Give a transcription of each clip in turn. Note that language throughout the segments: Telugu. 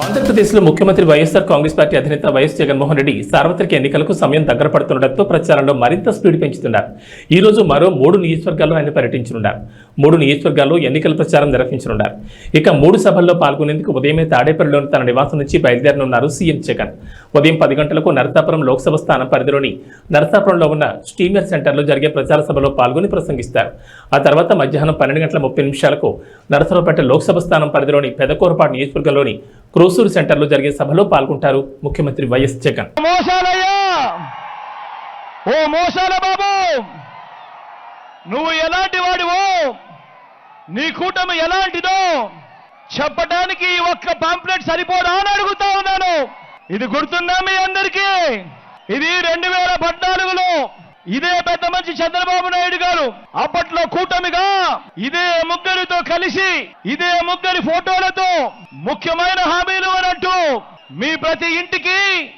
ఆంధ్రప్రదేశ్లో ముఖ్యమంత్రి వైఎస్ఆర్ కాంగ్రెస్ పార్టీ అధినేత వైఎస్ జగన్మోహన్ రెడ్డి సార్వత్రిక ఎన్నికలకు సమయం దగ్గర పడుతుండటంతో ప్రచారంలో మరింత స్పీడ్ పెంచుతున్నారు. ఈ రోజు మరో మూడు నియోజకవర్గాల్లో ఆయన పర్యటించనున్నారు. మూడు నియోజకవర్గాల్లో ఎన్నికల ప్రచారం నిర్వహించనున్నారు. ఇక మూడు సభల్లో పాల్గొనేందుకు ఉదయమే తాడేపల్లిలోని తన నివాసం నుంచి బయలుదేరనున్నారు సీఎం జగన్. ఉదయం పది గంటలకు నరసాపురం లోక్సభ స్థానం పరిధిలోని నరసాపురంలో ఉన్న స్టీమర్ సెంటర్లో జరిగే ప్రచార సభలో పాల్గొని ప్రసంగిస్తారు. ఆ తర్వాత మధ్యాహ్నం పన్నెండు గంటల ముప్పై నిమిషాలకు నరసరావుపేట లోక్సభ స్థానం పరిధిలోని పెదకూరపాటు నియోజకవర్గంలోని క్రోసూరు సెంటర్లో జరిగే సభలో పాల్గొంటారు ముఖ్యమంత్రి వైఎస్ జగన్. ఓ మోసాల బాబు! నువ్వు ఎలాంటి వాడివో? నీ కూటమి ఎలాంటిదో? చెప్పడానికి ఒక్క పాంప్లెట్ సరిపోదా అని అడుగుతా ఉన్నాను. ఇది గుర్తుందా మీ అందరికీ? ఇది రెండు వేల పద్నాలుగులో ఇదే పెద్ద మంచి చంద్రబాబు నాయుడు గారు అప్పట్లో కూటమి ఇదే ముగ్గురితో కలిసి ఇదే ముగ్గురి ఫోటోలతో ముఖ్యమైన హామీలు అనంటూ మీ ప్రతి ఇంటికి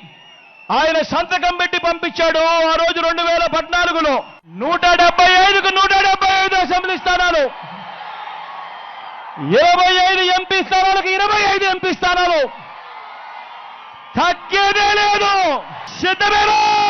ఆయన సంతకం పెట్టి పంపించాడు ఆ రోజు రెండు వేల పద్నాలుగులో. నూట డెబ్బై ఐదుకు నూట డెబ్బై ఐదు అసెంబ్లీ స్థానాలు. ఇరవై ఐదు ఎంపీ స్థానాలకు ఇరవై ఐదు ఎంపీ స్థానాలు. తగ్గేదే లేదు. సిద్ధమేనా?